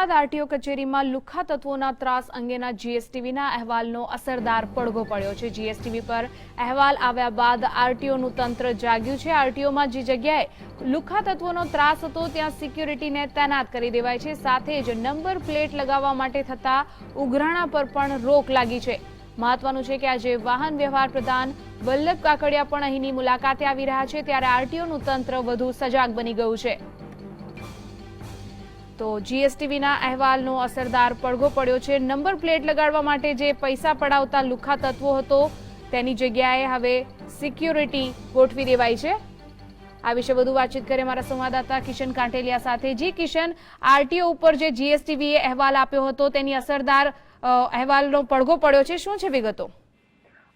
RTO કચેરીમાં લુખ્ખા તત્વોના ત્રાસ અંગેના જીએસટીવીના અહેવાલનો અસરદાર પડઘો પડ્યો છે. જીએસટીવી પર અહેવાલ આવ્યા બાદ આરટીઓનું તંત્ર જાગ્યું છે. આરટીઓમાં જે જગ્યાએ લુખ્ખા તત્વોનો ત્રાસ હતો, ત્યાં સિક્યુરિટીને તૈનાત કરી દેવાય છે. સાથે જ નંબર પ્લેટ લગાવવા માટે થતા ઉઘરાણા પર પણ રોક લાગી છે. મહત્વનું છે કે આજે વાહન વ્યવહાર પ્રધાન વલ્લભ કાકડિયા પણ અહીંની મુલાકાતે આવી રહ્યા છે. ત્યારે આરટીઓનું તંત્ર વધુ સજાગ બની ગયું છે. તો જીએસટીવીના અહેવાલનો અસરદાર પડઘો પડ્યો છે. નંબર પ્લેટ લગાડવા માટે જે પૈસા પડાવતા લુખા તત્વો હતો, તેની જગ્યાએ હવે સિક્યુરિટી ગોઠવી દેવાઈ છે. આ વિશે વધુ વાતચીત કરીએ મારા સંવાદદાતા કિશન કાંટેલિયા સાથે. જી કિશન, આરટીઓ ઉપર જે જીએસટીવીએ અહેવાલ આપ્યો હતો, તેની અસરદાર અહેવાલનો પડઘો પડ્યો છે. શું છે વિગતો?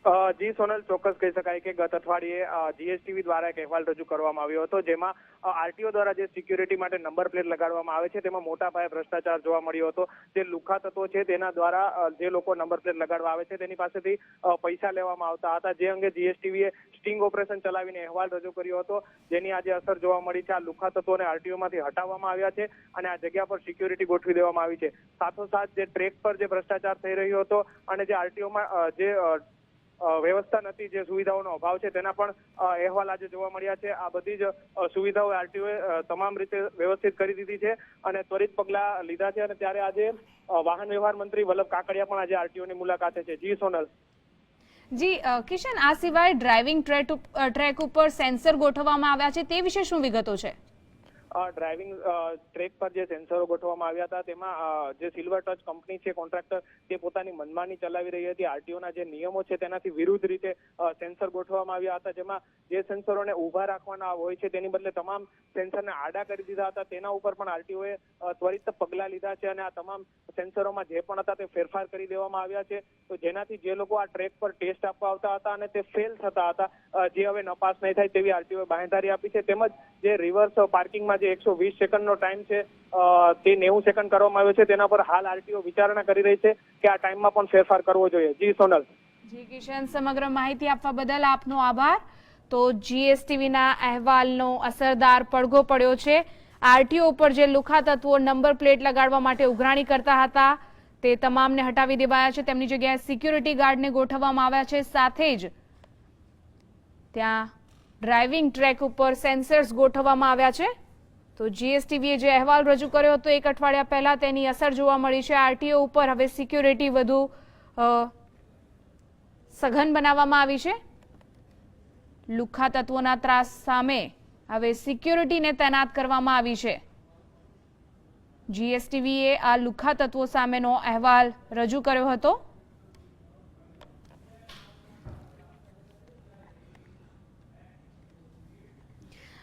જી સોનલ, ચોક્કસ કહી શકાય કે ગત અઠવાડિયે જીએસટીવી દ્વારા એક અહેવાલ રજૂ કરવામાં આવ્યો હતો, જેમાં આરટીઓ દ્વારા જે સિક્યુરિટી માટે નંબર પ્લેટ લગાડવામાં આવે છે, તેમાં મોટા પાયે ભ્રષ્ટાચાર જોવા મળ્યો હતો. જે લુખા તત્વો છે, તેના દ્વારા જે લોકો નંબર પ્લેટ લગાડવા આવે છે, તેની પાસેથી પૈસા લેવામાં આવતા હતા. જે અંગે જીએસટીવીએ સ્ટિંગ ઓપરેશન ચલાવીને અહેવાલ રજૂ કર્યો હતો. જેની આજે અસર જોવા મળી છે. આ લુખા તત્વોને આરટીઓમાંથી હટાવવામાં આવ્યા છે અને આ જગ્યા પર સિક્યુરિટી ગોઠવી દેવામાં આવી છે. સાથોસાથ જે ટ્રેક પર જે ભ્રષ્ટાચાર થઈ રહ્યો હતો અને જે આરટીઓમાં જે વ્યવસ્થા નથી જે સુવિધાઓનો અભાવ છે, તેના પણ અહેવાલ આજે જોવા મળ્યા છે. આ બધી જ સુવિધાઓ આરટીઓએ તમામ રીતે વ્યવસ્થિત કરી દીધી છે અને ત્વરિત પગલા લીધા છે અને ત્યારે આજે વાહન વ્યવહાર મંત્રી વલ્લભ કાકડિયા પણ આજે આરટીઓની મુલાકાતે છે. જી, સોનલ. જી કિશન, આ સિવાય ડ્રાઇવિંગ ટ્રેક ઉપ- ટ્રેક ઉપર સેન્સર ગોઠવવામાં આવ્યા છે. તે વિશે શું વિગતો છે? ડ્રાઇવિંગ ટ્રેક પર જે સેન્સરો ગોઠવવામાં આવ્યા હતા, તેમાં જે સિલ્વર ટચ કંપની છે કોન્ટ્રાક્ટર તે પોતાની મનમાની ચલાવી રહી હતી. આરટીઓના જે નિયમો છે, તેનાથી વિરુદ્ધ રીતે સેન્સર ગોઠવવામાં આવ્યા હતા, જેમાં જે સેન્સરોને ઊભા રાખવાના હોય છે, તેની બદલે તમામ સેન્સરને આડા કરી દીધા હતા. તેના ઉપર પણ આરટીઓએ ત્વરિત પગલાં લીધા છે અને આ તમામ સેન્સરોમાં જે પણ હતા, તે ફેરફાર કરી દેવામાં આવ્યા છે. તો જેનાથી જે લોકો આ ટ્રેક પર ટેસ્ટ આપવા આવતા હતા અને તે ફેલ થતા હતા જે હવે નપાસ નહીં થાય તેવી આરટીઓએ બાંહેધારી આપી છે. તેમજ જે રિવર્સ પાર્કિંગમાં જે એકસો વીસ સેકન્ડનો ટાઈમ છે તે નેવું સેકન્ડ કરવામાં આવ્યો છે, તેના પર હાલ આરટીઓ વિચારણા કરી રહી છે કે આ ટાઈમમાં પણ ફેરફાર કરવો જોઈએ. જી, સોનલ. જી, કિશન, સમગ્ર માહિતી આપવા બદલ આપનો આભાર. તો જીએસટીવીના અહેવાલનો અસરદાર પડઘો પડ્યો છે. આરટીઓ ઉપર જે લુખા તત્વો નંબર પ્લેટ લગાડવા માટે ઉઘરાણી કરતા હતા, તે તમામને હટાવી દેવાયા છે. તેમની જગ્યાએ સિક્યુરિટી ગાર્ડને ગોઠવવામાં આવ્યા છે. સાથે જ ત્યાં ડ્રાઇવિંગ ટ્રેક ઉપર સેન્સર્સ ગોઠવવામાં આવ્યા છે. તો જીએસટીવીએ જે અહેવાલ રજૂ કર્યો હતો, એક અઠવાડિયા પહેલા તેની અસર જોવા મળી છે. આરટીઓ ઉપર હવે સિક્યુરિટી વધુ સઘન બનાવવામાં આવી છે. લુખ્ખા તત્વોના ત્રાસ સામે હવે સિક્યુરિટીને તૈનાત કરવામાં આવી છે. જીએસટીવીએ આ લુખ્ખા તત્વો સામેનો અહેવાલ રજૂ કર્યો હતો.